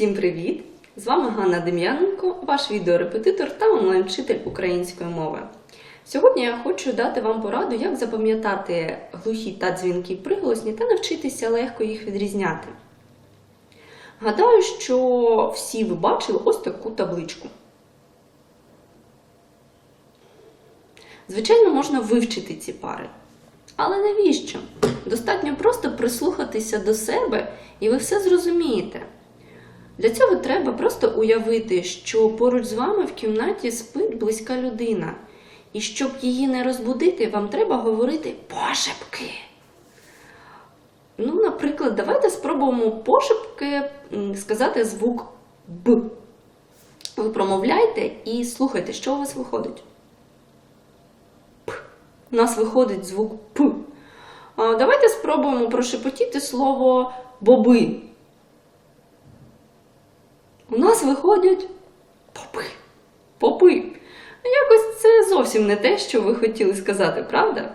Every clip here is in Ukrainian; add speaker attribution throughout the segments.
Speaker 1: Всім привіт! З вами Ганна Дем'яненко, ваш відеорепетитор та онлайн-вчитель української мови. Сьогодні я хочу дати вам пораду, як запам'ятати глухі та дзвінкі приголосні та навчитися легко їх відрізняти. Гадаю, що всі ви бачили ось таку табличку. Звичайно, можна вивчити ці пари. Але навіщо? Достатньо просто прислухатися до себе, і ви все зрозумієте. Для цього треба просто уявити, що поруч з вами в кімнаті спить близька людина. І щоб її не розбудити, вам треба говорити пошепки. Ну, наприклад, давайте спробуємо пошепки сказати звук Б. Ви промовляйте і слухайте, що у вас виходить. П. У нас виходить звук П. Давайте спробуємо прошепотіти слово боби. У нас виходять попи. Попи. Якось це зовсім не те, що ви хотіли сказати, правда?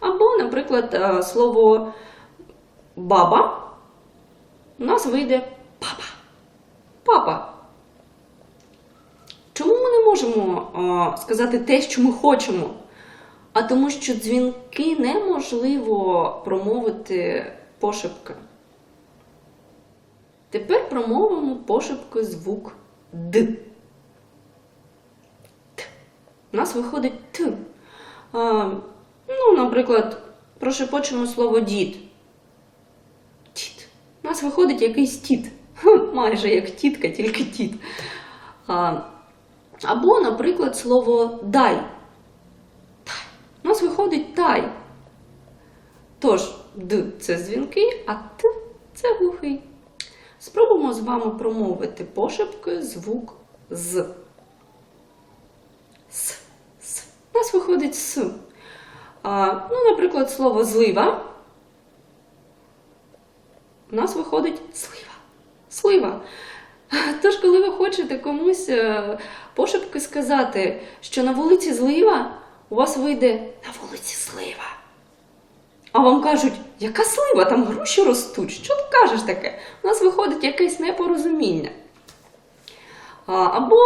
Speaker 1: Або, наприклад, е, слово баба. У нас вийде папа. Папа. Чому ми не можемо е, сказати те, що ми хочемо? А тому, що дзвінки неможливо промовити пошепки. Тепер промовимо пошепки звук Д. Т. У нас виходить Т. А, ну, наприклад, прошепочемо слово дід. Дід. У нас виходить якийсь тіт. Майже як тітка, тільки тіт. А, або, наприклад, слово дай. Тай. У нас виходить тай. Тож, Д це дзвінки, а Т це глухий. Спробуємо з вами промовити пошепки звук з. С. С. У нас виходить С. А, ну, наприклад, слово злива. У нас виходить слива. Слива. Тож, коли ви хочете комусь е, пошепки сказати, що на вулиці злива, у вас вийде на вулиці слива. А вам кажуть, яка слива, там груші ростуть. Що ти кажеш таке? У нас виходить якесь непорозуміння. Або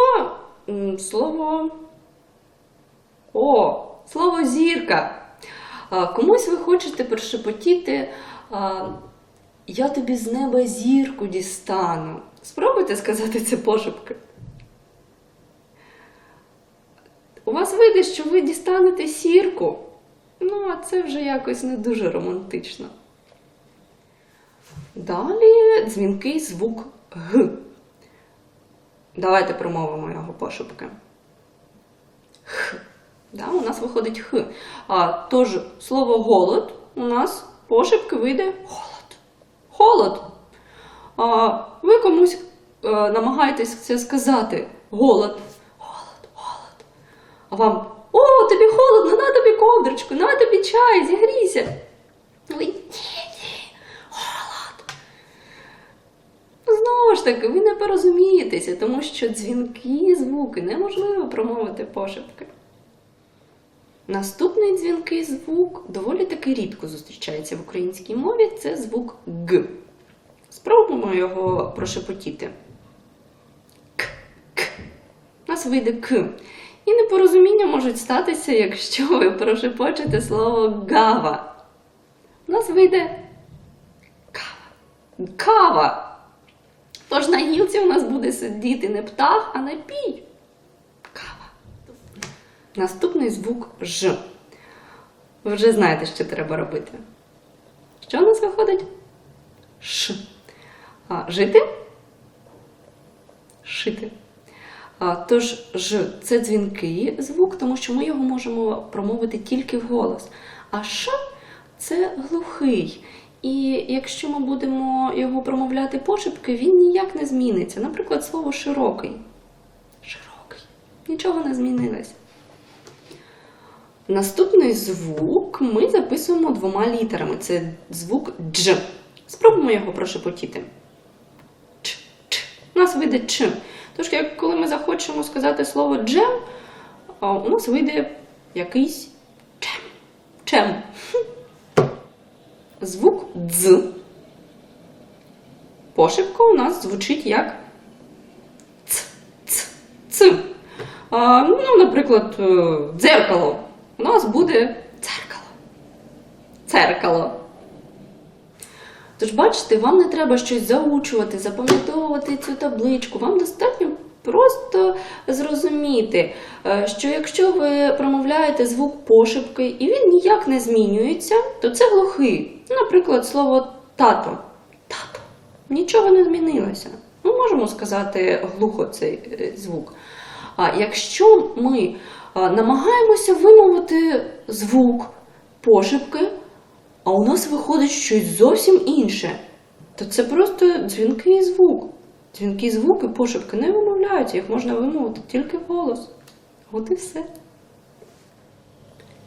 Speaker 1: слово. О, слово зірка. Комусь ви хочете прошепотіти. Я тобі з неба зірку дістану. Спробуйте сказати це пошепки. У вас вийде, що ви дістанете сірку. А це вже якось не дуже романтично. Далі дзвінкий звук Г. Давайте промовимо його пошепки. Х. Да, у нас виходить Х. А, тож слово голод у нас пошепки вийде холод. Холод. А, ви комусь е, намагаєтесь це сказати. Голод. Голод, голод. А вам о, тобі холодно, на тобі ковдрочку, на тобі чай, зігрійся. Ви ні, ні, холод. Знову ж таки, ви не порозумієтеся, тому що дзвінки звуки неможливо промовити пошепки. Наступний дзвінкий звук доволі таки рідко зустрічається в українській мові це звук Г. Спробуємо його прошепотіти. К, к. У нас вийде К. І непорозуміння можуть статися, якщо ви прошепочете слово гава. У нас вийде кава. Кава. Тож на гілці у нас буде сидіти не птах, а не пій. Кава. Наступний звук Ж. Ви вже знаєте, що треба робити. Що у нас виходить? Ш. А, жити? Шити. Тож ж це дзвінкий звук, тому що ми його можемо промовити тільки вголос. А ш це глухий. І якщо ми будемо його промовляти пошепки, він ніяк не зміниться. Наприклад, слово широкий. Широкий. Нічого не змінилось. Наступний звук ми записуємо двома літерами. Це звук дж. Спробуємо його прошепотіти. Ч, ч. У нас вийде ч. Тож, як коли ми захочемо сказати слово джем, у нас вийде якийсь джем. Чем. Звук дз. Пошивка у нас звучить як ц, ц, ц. А, Ну, Наприклад, е, дзеркало. У нас буде дзеркало. Церкало. Тож, бачите, вам не треба щось заучувати, запам'ятовувати цю табличку. Вам достатньо просто зрозуміти, е, що якщо ви промовляєте звук пошепки і він ніяк не змінюється, то це глухий. Наприклад, слово тато. Тато. Нічого не змінилося. Ми можемо сказати глухо цей е, звук. А якщо ми е, намагаємося вимовити звук пошепки, а у нас виходить щось зовсім інше, то це просто дзвінкий звук. Дзвінкі звуки пошепки не вимовляються, їх можна вимовити тільки голос. От і все.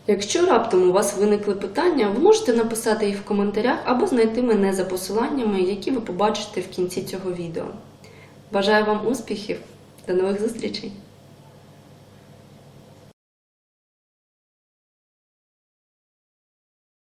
Speaker 1: Якщо раптом у вас виникли питання, ви можете написати їх в коментарях або знайти мене за посиланнями, які ви побачите в кінці цього відео. Бажаю вам успіхів! До нових зустрічей!